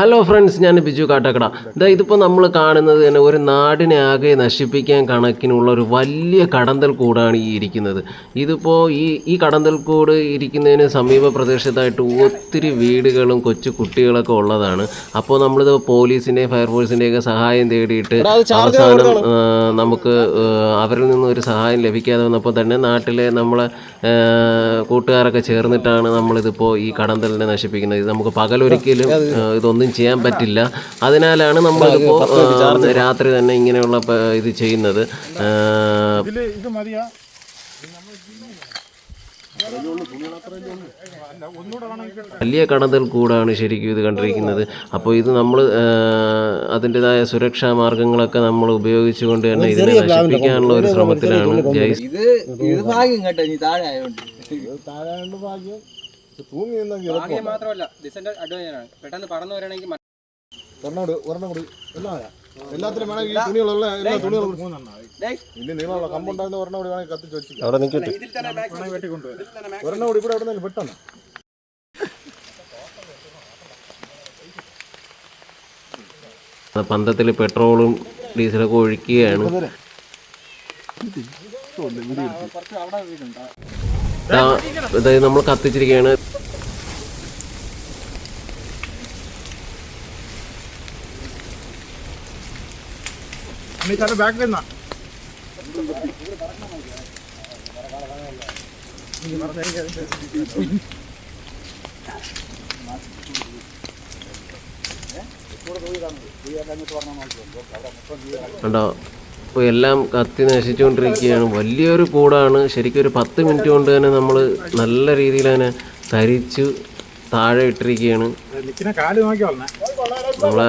Hello friends ഞാൻ ബിജു കാട്ടക്കട. ഇതാ ഇതിപ്പോൾ നമ്മൾ കാണുന്നത് തന്നെ ഒരു നാടിനെ ആകെ നശിപ്പിക്കാൻ കണക്കിനുള്ള ഒരു വലിയ കടന്തൽ കൂടാണ് ഈ ഇരിക്കുന്നത്. ഇതിപ്പോൾ ഈ ഈ കടന്തൽ കൂട് ഇരിക്കുന്നതിന് സമീപ പ്രദേശത്തായിട്ട് ഒത്തിരി വീടുകളും കൊച്ചു കുട്ടികളൊക്കെ ഉള്ളതാണ്. അപ്പോൾ നമ്മളിത് പോലീസിന്റെയും ഫയർഫോഴ്സിന്റെയൊക്കെ സഹായം തേടിയിട്ട് അവസാനം നമുക്ക് അവരിൽ നിന്ന് ഒരു സഹായം ലഭിക്കാതെ വന്നപ്പോൾ തന്നെ നാട്ടിലെ നമ്മളെ കൂട്ടുകാരൊക്കെ ചേർന്നിട്ടാണ് നമ്മളിതിപ്പോൾ ഈ കടന്തലിനെ നശിപ്പിക്കുന്നത്. ഇത് നമുക്ക് പകലൊരിക്കലും ആ, ഇതൊന്നും ചെയ്യാൻ പറ്റില്ല. അതിനാലാണ് നമ്മൾ ആ, രാത്രി തന്നെ ഇങ്ങനെയുള്ള ഇത് ചെയ്യുന്നത്. ഇതിൽ ഇത് മതിയാ. വലിയ കടതൽ കൂടാണ് ശരിക്കും ഇത് കണ്ടിരിക്കുന്നത്. അപ്പോൾ ഇത് നമ്മൾ അതിന്റെതായ സുരക്ഷാ മാർഗങ്ങളൊക്കെ നമ്മൾ ഉപയോഗിച്ചുകൊണ്ട് തന്നെ ഇതിനെ നശിപ്പിക്കാനുള്ള ഒരു ശ്രമത്തിലാണ് ജയ്സ് ഇത് ഇത് ഭാഗ്യം കേട്ടോ ഇനി താഴെ ആയതുകൊണ്ട് താഴാണ്ട് ഭാഗ്യം. തൂങ്ങി നിന്നെങ്കിൽ മാത്രമല്ല ആണ് പെട്ടെന്ന് പറന്നു വരണമെങ്കിൽ ഒരെണ്ണം കൂടി ഒരെണ്ണം കൂടി. എല്ലാം ആയാ. എല്ലാത്തിലും വേണമെങ്കിൽ ഈ തുണികളുള്ള എല്ലാ തുണികളും ഇനി നീളമുള്ള കമ്പുണ്ടായിരുന്ന ഒരെണ്ണം കൂടി വേണമെങ്കിൽ കത്തിച്ച് വെച്ചില്ല അവിടെ നിൽക്കട്ടെ. ഇതിൽ തന്നെ ബാക്ക് വെട്ടിക്കൊണ്ടുവരാം. ഒരെണ്ണം കൂടി ഇവിടെ എവിടെ നിന്ന് പെട്ടെന്ന്. പന്തത്തിൽ പെട്രോളും ഡീസലൊക്കെ ഒഴിക്കുകയാണ്. കുറച്ച് അവിടെ വീടുണ്ട്. ദാ, അതായത് നമ്മൾ കത്തിച്ചിരിക്കുകയാണ്. ബാക്കിൽ നിന്നാ. കണ്ടോ? ഇപ്പോൾ എല്ലാം കത്തി നശിച്ചുകൊണ്ടിരിക്കുകയാണ്. വലിയൊരു കൂടാണ്. ശരിക്കും ഒരു പത്ത് മിനിറ്റ് കൊണ്ട് തന്നെ നമ്മൾ നല്ല രീതിയിൽ തന്നെ തരിച്ചു താഴെ ഇട്ടിരിക്കുകയാണ്. നമ്മളെ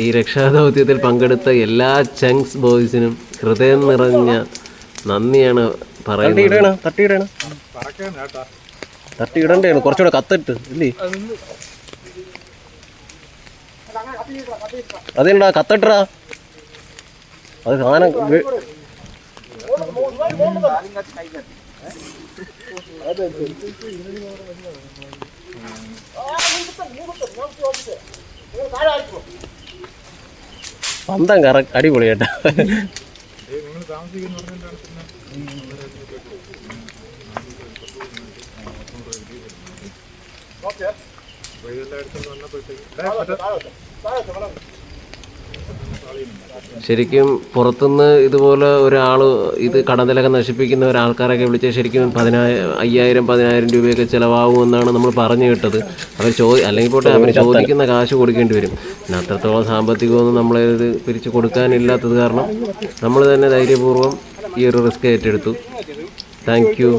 ഈ രക്ഷാദൗത്യത്തിൽ പങ്കെടുത്ത എല്ലാ ചങ്സ് ബോയ്സിനും ഹൃദയം നിറഞ്ഞ നന്ദിയാണ് പറയുന്നത്. തട്ടിയിടണം തട്ടിയിടണ്ടേണ് കുറച്ചുകൂടെ കത്തിട്ട് ഇല്ലേ? അതെന്താ കത്തട്ടാ അത് സാധനം വെ- പന്തം കറ അടിപൊളി കേട്ടോ. എടുത്തോണ്ട് വന്നപ്പോഴത്തേക്ക്. ശരിക്കും പുറത്തുനിന്ന് ഇതുപോലെ ഒരാൾ ഇത് കടന്നിലൊക്കെ നശിപ്പിക്കുന്ന ഒരാൾക്കാരൊക്കെ വിളിച്ച് ശരിക്കും പതിനായിരം അയ്യായിരം പതിനായിരം രൂപയൊക്കെ ചിലവാകുമെന്നാണ് നമ്മൾ പറഞ്ഞു കേട്ടത്. അവർ ചോ അല്ലെങ്കിൽ പോട്ടെ അവർ ചോദിക്കുന്ന കാശ് കൊടുക്കേണ്ടി വരും. പിന്നെ അത്രത്തോളം സാമ്പത്തികമൊന്നും നമ്മളിത് പിരിച്ചു കൊടുക്കാനില്ലാത്തത് കാരണം നമ്മൾ തന്നെ ധൈര്യപൂർവം ഈ ഒരു റിസ്ക് ഏറ്റെടുത്തു. Thank you